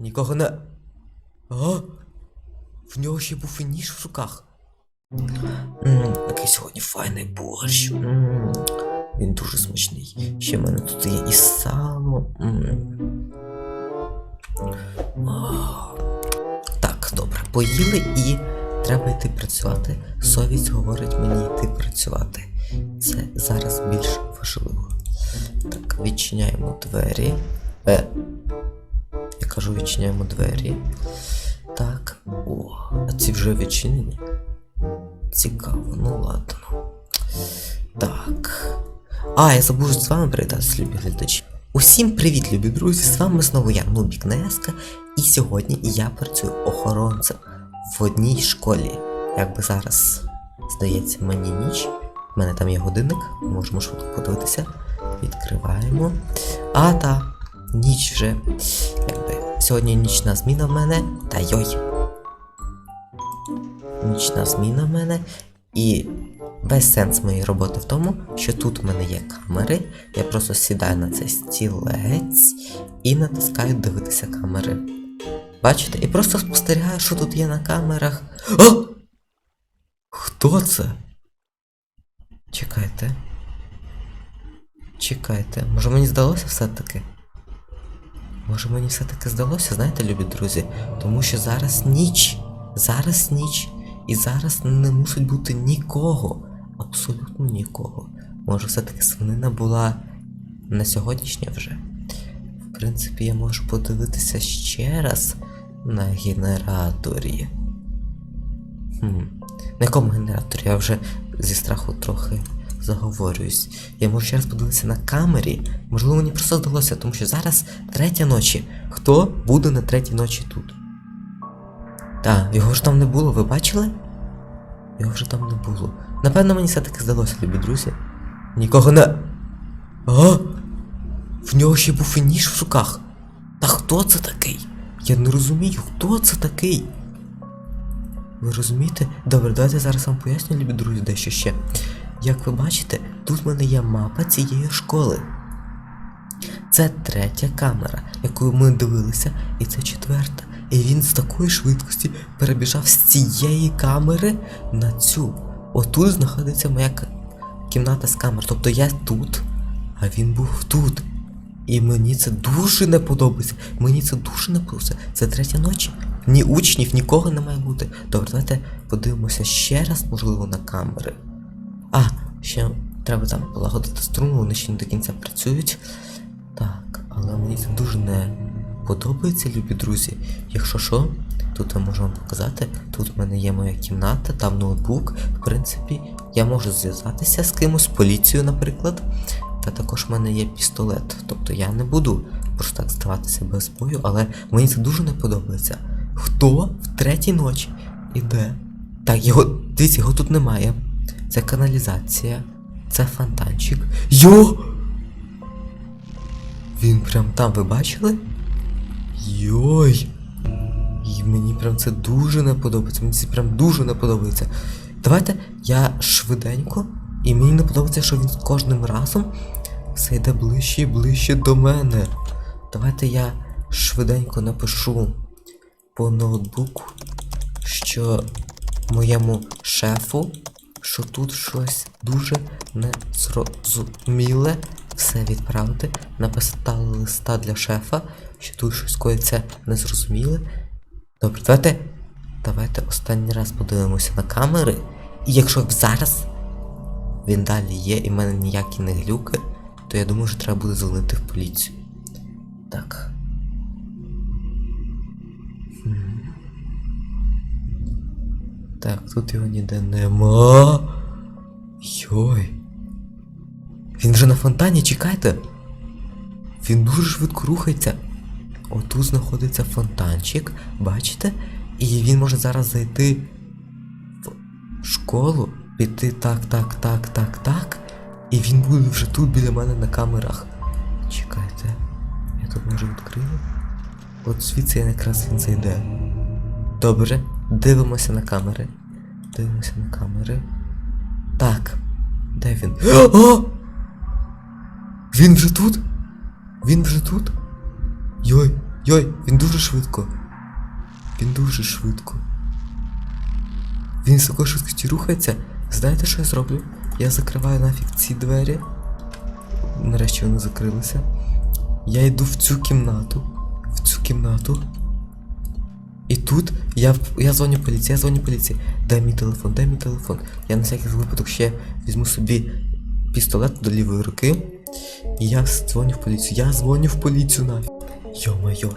Нікого не. А? В нього ще був і ніж в руках. Ммм, який сьогодні файний борщ. Ммм, він дуже смачний. Ще в мене тут є і сало. Ммм. Так, добре, поїли і треба йти працювати. Совість говорить мені йти працювати. Це зараз більш важливо. Так, відчиняємо двері. Е. Кажу, відчиняємо двері. Так. О, а ці вже відчинені. Цікаво, ну ладно. Так. А, я забув з вами привітатися, любі глядачі. Усім привіт, любі друзі! З вами знову я, Нубік Неска, і сьогодні я працюю охоронцем в одній школі. Якби зараз здається мені ніч. У мене там є годинник, можемо швидко подивитися. Відкриваємо. А та ніч вже. Сьогодні нічна зміна в мене. Та йой. Нічна зміна в мене. І весь сенс моєї роботи в тому, що тут в мене є камери. Я просто сідаю на цей стілець і натискаю дивитися камери. Бачите? І просто спостерігаю, що тут є на камерах. А! Хто це? Чекайте. Чекайте. Може мені здалося все-таки? Може мені все-таки здалося, знаєте, любі друзі? Тому що зараз ніч. Зараз ніч. І зараз не мусить бути нікого. Абсолютно нікого. Може, все-таки свинина була на сьогоднішнє вже. В принципі, я можу подивитися ще раз на генераторі. Хм. На якому генераторі? Я вже зі страху трохи заговорююсь. Я можу ще раз подивитися на камері. Можливо, мені просто здалося, тому що зараз третя ночі. Хто буде на третій ночі тут? Так, його ж там не було, ви бачили? Його вже там не було. Напевно, мені все-таки здалося, любі друзі. Нікого не. А? В нього ще був і ніж в руках. Та хто це такий? Я не розумію, хто це такий. Ви розумієте? Добре, давайте зараз вам поясню, любі друзі, дещо ще. Як ви бачите, тут в мене є мапа цієї школи. Це третя камера, якою ми дивилися, і це четверта. І він з такої швидкості перебіжав з цієї камери на цю. Отут знаходиться моя кімната з камер. Тобто я тут, а він був тут. І мені це дуже не подобається. Мені це дуже не подобається. Це третя ночі. Ні учнів, нікого не має бути. Добре, давайте подивимося ще раз, можливо, на камери. Ще треба там полагодити струну, вони ще не до кінця працюють. Так, але мені це дуже не подобається, любі друзі. Якщо що, тут я можу вам показати. Тут в мене є моя кімната, там ноутбук. В принципі, я можу зв'язатися з кимось, поліцією, наприклад. Та також в мене є пістолет. Тобто я не буду просто так здаватися без бою, але мені це дуже не подобається. Хто в третій ночі іде? Так, його. Дивіться, його тут немає. Це каналізація, це фонтанчик. Йо! Він прям там, ви бачили? Йой! І мені прям це дуже не подобається. Мені це прям дуже не подобається. Давайте я швиденько, і мені не подобається, що він з кожним разом все йде ближче і ближче до мене. Давайте я швиденько напишу по ноутбуку, що моєму шефу, що тут щось дуже незрозуміле. Все відправити, написати листа для шефа, що тут щось коїться незрозуміле. Добре, давайте. Давайте останній раз подивимося на камери. І якщо зараз він далі є і в мене ніякі не глюки, то я думаю, що треба буде дзвонити в поліцію. Так. Так, тут його ніде нема. Йой. Він вже на фонтані, чекайте. Він дуже швидко рухається. Отут знаходиться фонтанчик, бачите? І він може зараз зайти в школу, піти так, так, так, так, так. І він буде вже тут біля мене на камерах. Чекайте. Я тут може відкрию. От звідси якраз він зайде. Добре, дивимося на камери. Дивимося на камери. Так. Де він? О! Він вже тут? Він вже тут? Йой, Йой, він дуже швидко. Він дуже швидко. Він з такою швидкістю рухається. Знаєте, що я зроблю? Я закриваю нафіг ці двері. Нарешті вони закрилися. Я йду в цю кімнату. В цю кімнату. І тут я, я дзвоню поліції, я дзвоню поліції. Дай мій телефон, дай мій телефон. Я на всякий випадок ще візьму собі пістолет до лівої руки. І я дзвоню в поліцію. Я дзвоню в поліцію нафіг. Йо-майо.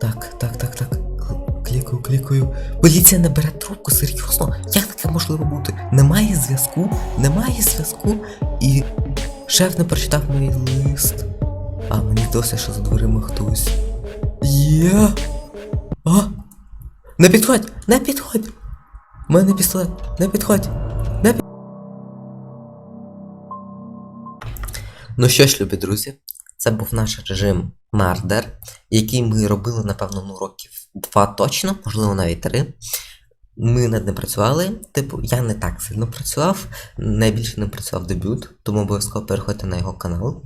Так, так, так, так. Кл- Клікаю, клікаю. Поліція не бере трубку, серйозно. Як таке можливо бути? Немає зв'язку, немає зв'язку. І шеф не прочитав мій лист. А мені здалося, що за дверима хтось. Є. А? Не підходь! Не підходь! У мене пістолет! Не підходь! Не під... Ну що ж, любі друзі, це був наш режим Мардер, який ми робили, напевно, ну років два точно, можливо, навіть три. Ми над ним працювали. Типу, я не так сильно працював, найбільше не працював дебют, тому обов'язково переходьте на його канал.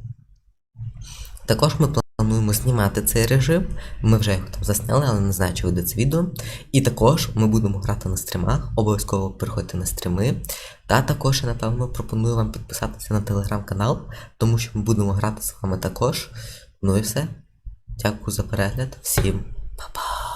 Також ми плануємо знімати цей режим. Ми вже його там засняли, але не знаю, чи вийде це відео. І також ми будемо грати на стрімах. Обов'язково переходьте на стріми. Та також я, напевно, пропоную вам підписатися на телеграм-канал, тому що ми будемо грати з вами також. Ну і все. Дякую за перегляд. Всім па-па!